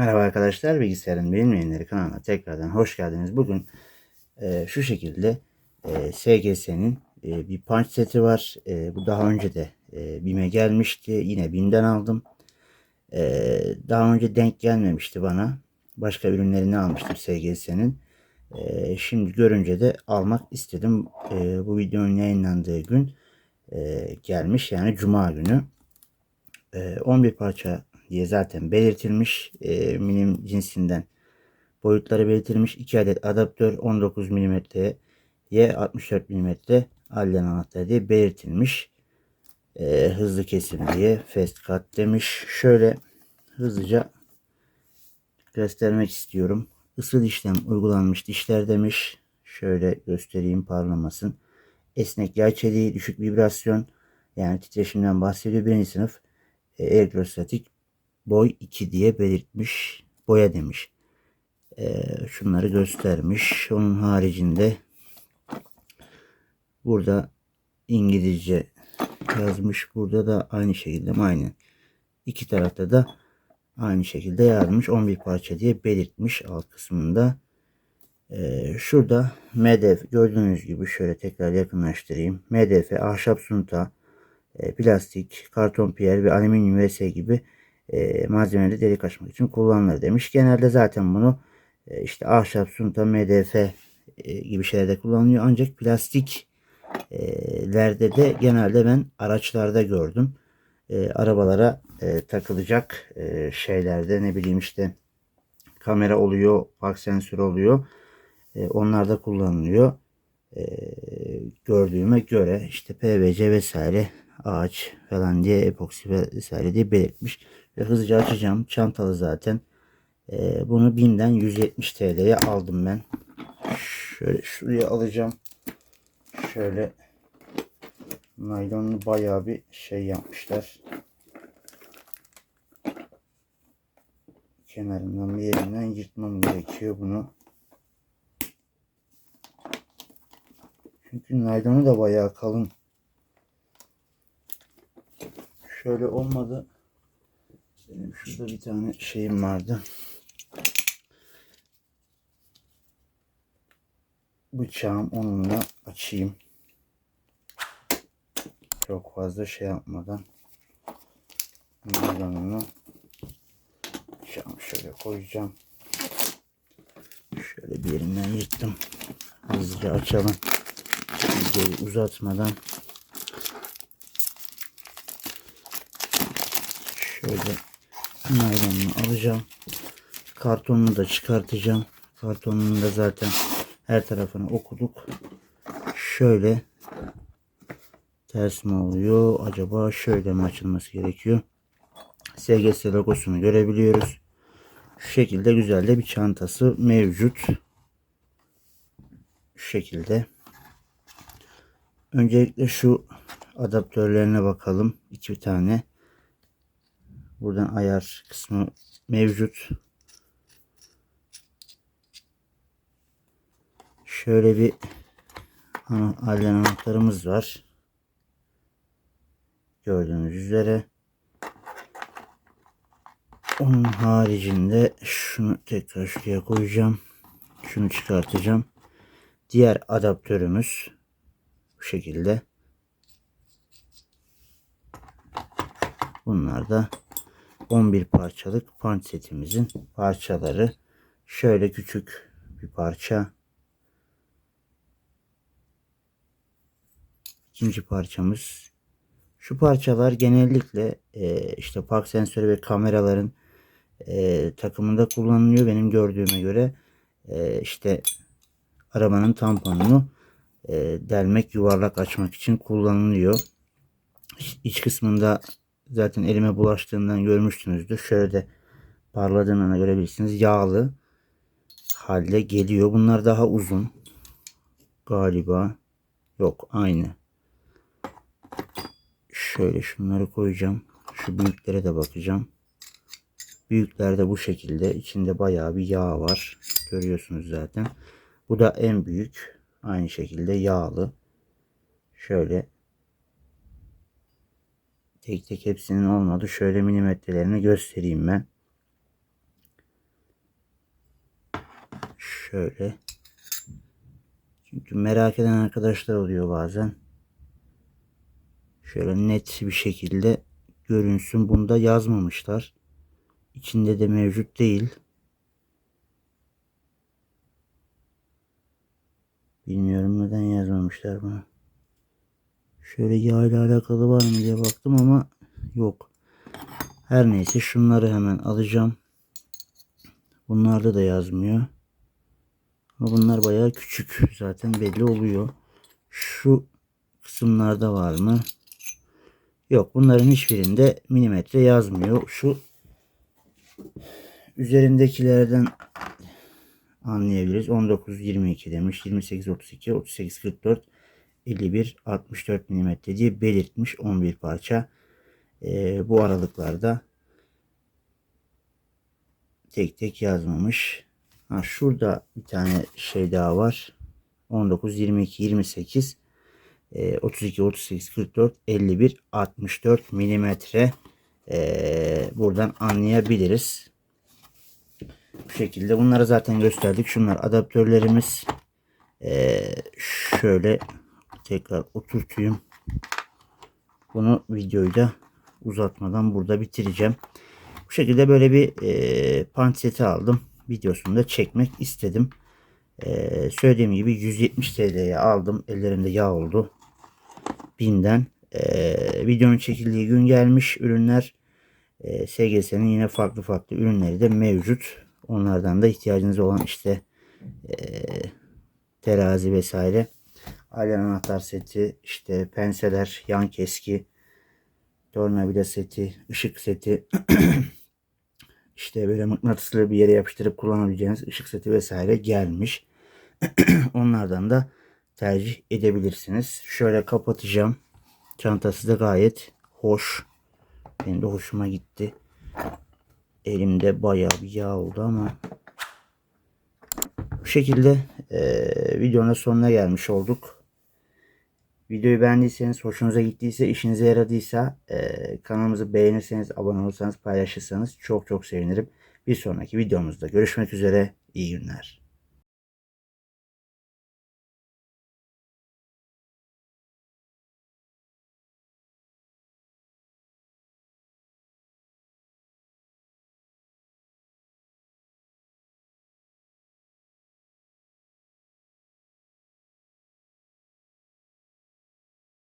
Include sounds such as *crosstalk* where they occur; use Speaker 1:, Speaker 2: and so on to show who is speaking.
Speaker 1: Merhaba arkadaşlar, Bilgisayarın Bilinmeyenleri kanalına tekrardan hoş geldiniz. Bugün e, şu şekilde e, SGS'nin e, bir punch seti var. E, bu daha önce de e, BİM'e gelmişti. Yine BİM'den aldım. E, daha önce denk gelmemişti bana. Başka ürünlerini almıştım SGS'nin. E, şimdi görünce de almak istedim. E, bu videonun yayınlandığı gün e, gelmiş. Yani Cuma günü. E, 11 parça diye zaten belirtilmiş. E, milim cinsinden boyutları belirtilmiş. 2 adet adaptör 19 mm'ye 64 mm allen anahtar diye belirtilmiş. E, hızlı kesim diye fast cut demiş. Şöyle hızlıca göstermek istiyorum. Isı dişlem uygulanmış dişler demiş. Şöyle göstereyim parlamasın. Esnek yay çeliği, düşük vibrasyon yani titreşimden bahsediyor. Birinci sınıf e, elektrostatik boy 2 diye belirtmiş. Boya demiş. Ee, şunları göstermiş. Onun haricinde burada İngilizce yazmış. Burada da aynı şekilde aynı. İki tarafta da aynı şekilde yazmış. 11 parça diye belirtmiş alt kısmında. Ee, şurada MDF gördüğünüz gibi şöyle tekrar yakınlaştırayım. MDF, ahşap sunta, e, plastik, karton piyer ve alüminyum vs gibi e, malzemeleri delik açmak için kullanılır demiş. Genelde zaten bunu e, işte ahşap, sunta, MDF e, gibi şeylerde kullanılıyor. Ancak plastiklerde de genelde ben araçlarda gördüm. E, arabalara e, takılacak e, şeylerde ne bileyim işte kamera oluyor, park sensörü oluyor. E, onlar da kullanılıyor. E, gördüğüme göre işte PVC vesaire ağaç falan diye epoksi vesaire diye belirtmiş. Ve hızlıca açacağım. Çantalı zaten. Ee, bunu BİM'den 170 TL'ye aldım ben. Şöyle şuraya alacağım. Şöyle naylonlu bayağı bir şey yapmışlar. Kenarından bir yerinden yırtmam gerekiyor bunu. Çünkü naylonu da bayağı kalın. Şöyle olmadı. Benim şurada bir tane şeyim vardı. Bıçağım onunla açayım. Çok fazla şey yapmadan. Buradan onu bıçağımı şöyle koyacağım. Şöyle bir yerinden yırttım. Hızlıca açalım. Videoyu uzatmadan şöyle naylonunu alacağım. Kartonunu da çıkartacağım. Kartonunu da zaten her tarafını okuduk. Şöyle ters mi oluyor? Acaba şöyle mi açılması gerekiyor? SGS logosunu görebiliyoruz. Şu şekilde güzel de bir çantası mevcut. Şu şekilde. Öncelikle şu adaptörlerine bakalım. İki tane. Buradan ayar kısmı mevcut. Şöyle bir ana, allen anahtarımız var. Gördüğünüz üzere. Onun haricinde şunu tekrar şuraya koyacağım. Şunu çıkartacağım. Diğer adaptörümüz bu şekilde. Bunlar da 11 parçalık punch setimizin parçaları. Şöyle küçük bir parça. İkinci parçamız. Şu parçalar genellikle e, işte park sensörü ve kameraların e, takımında kullanılıyor. Benim gördüğüme göre e, işte arabanın tamponunu e, delmek, yuvarlak açmak için kullanılıyor. İç kısmında zaten elime bulaştığından görmüşsünüzdür. Şöyle de parladığını görebilirsiniz. Yağlı halde geliyor. Bunlar daha uzun. Galiba. Yok aynı. Şöyle şunları koyacağım. Şu büyüklere de bakacağım. Büyüklerde bu şekilde. içinde bayağı bir yağ var. Görüyorsunuz zaten. Bu da en büyük. Aynı şekilde yağlı. Şöyle tek tek hepsinin olmadı. Şöyle milimetrelerini göstereyim ben. Şöyle. Çünkü merak eden arkadaşlar oluyor bazen. Şöyle net bir şekilde görünsün. Bunda yazmamışlar. İçinde de mevcut değil. Bilmiyorum neden yazmamışlar bunu. Şöyle yağ ile alakalı var mı diye baktım ama yok. Her neyse şunları hemen alacağım. Bunlarda da yazmıyor. Ama bunlar bayağı küçük. Zaten belli oluyor. Şu kısımlarda var mı? Yok. Bunların hiçbirinde milimetre yazmıyor. Şu üzerindekilerden anlayabiliriz. 19 22 demiş. 28 32 38 44 51 64 milimetre diye belirtmiş 11 parça. Ee, bu aralıklarda tek tek yazmamış. Ha, şurada bir tane şey daha var. 19, 22, 28, e, 32, 38, 44, 51, 64 milimetre. E, buradan anlayabiliriz. Bu şekilde bunları zaten gösterdik. Şunlar adaptörlerimiz. E, şöyle tekrar oturtayım. Bunu videoyu da uzatmadan burada bitireceğim. Bu şekilde böyle bir e, punch seti aldım. Videosunu da çekmek istedim. E, söylediğim gibi 170 TL'ye aldım. Ellerimde yağ oldu. Bim'den. E, videonun çekildiği gün gelmiş ürünler. E, SGS'nin yine farklı farklı ürünleri de mevcut. Onlardan da ihtiyacınız olan işte e, terazi vesaire. Alyan anahtar seti, işte penseler, yan keski, tornavida seti, ışık seti, *clears throat* işte böyle mıknatıslı bir yere yapıştırıp kullanabileceğiniz ışık seti vesaire gelmiş. *clears throat* Onlardan da tercih edebilirsiniz. Şöyle kapatacağım. Çantası da gayet hoş. Benim de hoşuma gitti. Elimde bayağı bir yağ oldu ama bu şekilde e, videonun sonuna gelmiş olduk. Videoyu beğendiyseniz, hoşunuza gittiyse, işinize yaradıysa e, kanalımızı beğenirseniz, abone olursanız, paylaşırsanız çok çok sevinirim. Bir sonraki videomuzda görüşmek üzere. İyi günler.